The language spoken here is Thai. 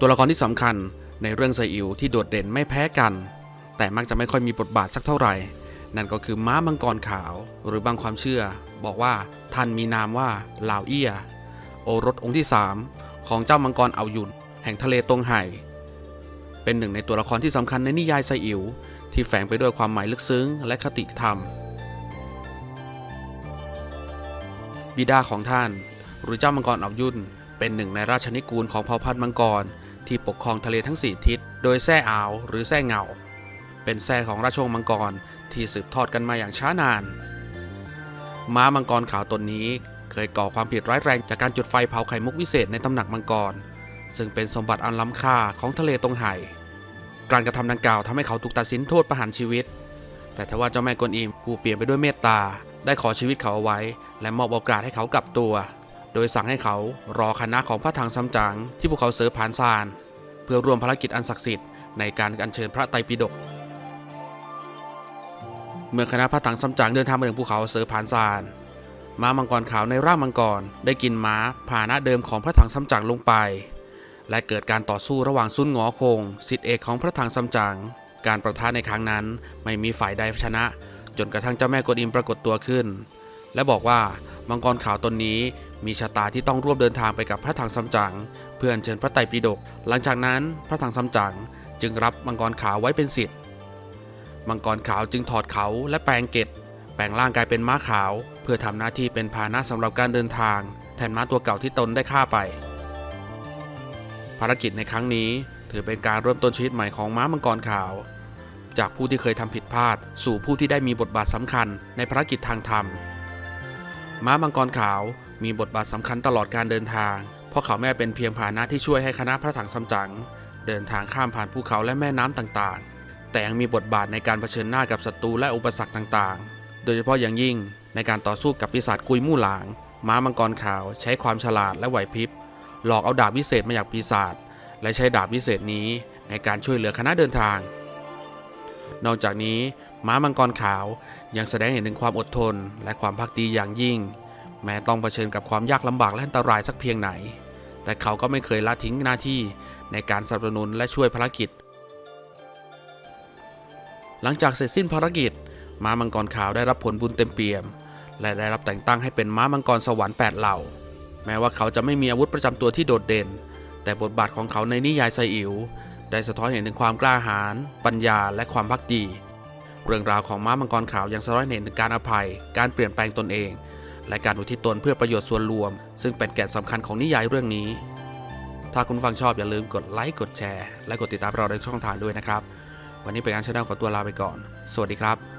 ตัวละครที่สำคัญในเรื่องไซอิ๋วที่โดดเด่นไม่แพ้กัน แต่มักจะไม่ค่อยมีบทบาทสักเท่าไหร่ นั่นก็คือม้ามังกรขาว หรือบางความเชื่อ บอกว่าท่านมีนามว่าลาวเอีย โอรสองค์ที่ 3 ของเจ้ามังกรเอายุนแห่งทะเลตรงไห่ เป็นหนึ่งในตัวละครที่สำคัญในนิยายไซอิ๋วที่แฝงไปด้วยความหมายลึกซึ้งและคติธรรม บิดาของท่าน หรือเจ้ามังกรเอายุนเป็นหนึ่งในราชนิกูลของเผ่าพันธุ์มังกร ที่ปกครองทะเลทั้งสี่ทิศ โดยแซ่อาวหรือแซ่เงา เป็นแซ่ของราชวงศ์มังกรที่สืบทอดกันมาอย่างช้านาน ม้ามังกรขาวตนนี้ เคยก่อความผิดร้ายแรงจากการจุดไฟเผาไข่มุกวิเศษในตำหนักมังกร ซึ่งเป็นสมบัติอันล้ำค่าของทะเลตรงไห่การกระทำดังกล่าวทำให้เขาถูกตัดสินโทษประหารชีวิต แต่ทว่าเจ้าแม่กวนอิมผู้เปลี่ยนไปด้วยเมตตาได้ขอชีวิตเขาเอาไว้ และมอบโอกาสให้เขากลับตัว โดยสั่งให้เขารอคณะของพระถังซัมจั๋งที่พวกเขาเสือผานซาน เพื่อร่วมภารกิจอันศักดิ์สิทธิ์ในการอัญเชิญพระไตรปิฎกเมื่อคณะพระถังซัมจั๋งเดินทางมาถึงภูเขาเสือผานซานม้ามังกรขาวในร่างมังกรได้กินม้าพาหนะเดิมของพระถังซัมจั๋งลงไป และเกิดการต่อสู้ระหว่างซุนหงอคงสิทธิเอกของพระถังซัมจั๋งการประทะในครั้งนั้นไม่มีฝ่ายใดชนะ จนกระทั่งเจ้าแม่กวนอิมปรากฏตัวขึ้น และบอกว่ามังกรขาวตนนี้มีชะตาที่ต้องร่วมเดินทางไปกับพระถังซัมจั๋งเพื่ออัญเชิญพระไตรปิฎกหลังจากนั้นพระถังซัมจั๋งจึงรับมังกรขาวไว้เป็นสิทธิ์มังกรขาวจึงถอดเขาและแปลงเกตแปลงร่างกายเป็นม้าขาว เพื่อทำหน้าที่เป็นพาหนะสำหรับการเดินทาง แทนม้าตัวเก่าที่ตนได้ฆ่าไป ภารกิจในครั้งนี้ถือเป็นการเริ่มต้นชีวิตใหม่ของม้ามังกรขาว จากผู้ที่เคยทำผิดพลาด สู่ผู้ที่ได้มีบทบาทสำคัญในภารกิจทางธรรม ม้ามังกรขาวมีบทบาทสำคัญตลอดการเดินทาง เพราะเขาแม่เป็นเพียงพาหนะที่ช่วยให้คณะพระถังซัมจั๋งเดินทางข้ามผ่านภูเขาและแม่น้ำต่างๆ แต่ยังมีบทบาทในการเผชิญหน้ากับศัตรูและอุปสรรคต่างๆ โดยเฉพาะอย่างยิ่งในการต่อสู้กับปีศาจกุยมู่หลาง ม้ามังกรขาวใช้ความฉลาดและไหวพริบ หลอกเอาดาบวิเศษมาจากปีศาจและใช้ดาบวิเศษนี้ในการช่วยเหลือคณะเดินทาง นอกจากนี้ ม้ามังกรขาวยังแสดงเห็นถึงความอดทน และความพักดีอย่างยิ่ง แม้ต้องเผชิญกับความยากลำบากและอันตรายสักเพียงไหน แต่เขาก็ไม่เคยละทิ้งหน้าที่ในการสนับสนุนและช่วยภารกิจ หลังจากเสร็จสิ้นภารกิจ ม้ามังกรขาวได้รับผลบุญเต็มเปี่ยม และได้รับแต่งตั้งให้เป็นม้ามังกรสวรรค์แปดเหล่า แม้ว่าเขาจะไม่มีอาวุธประจำตัวที่โดดเด่น แต่บทบาทของเขาในนิยายไซอิ๋วได้สะท้อนเห็นถึงความกล้าหาญปัญญาและความพักดี เรื่องราวของม้ามังกรขาวยังสะท้อนเห็นถึงการอภัย การเปลี่ยนแปลงตนเอง และการอุทิศตนเพื่อประโยชน์ส่วนรวม ซึ่งเป็นแก่นสำคัญของนิยายเรื่องนี้ ถ้าคุณฟังชอบอย่าลืมกดไลค์กดแชร์ และกดติดตามเราในช่องทางด้วยนะครับ วันนี้เป็นการชาแนลขอตัวลาไปก่อน สวัสดีครับ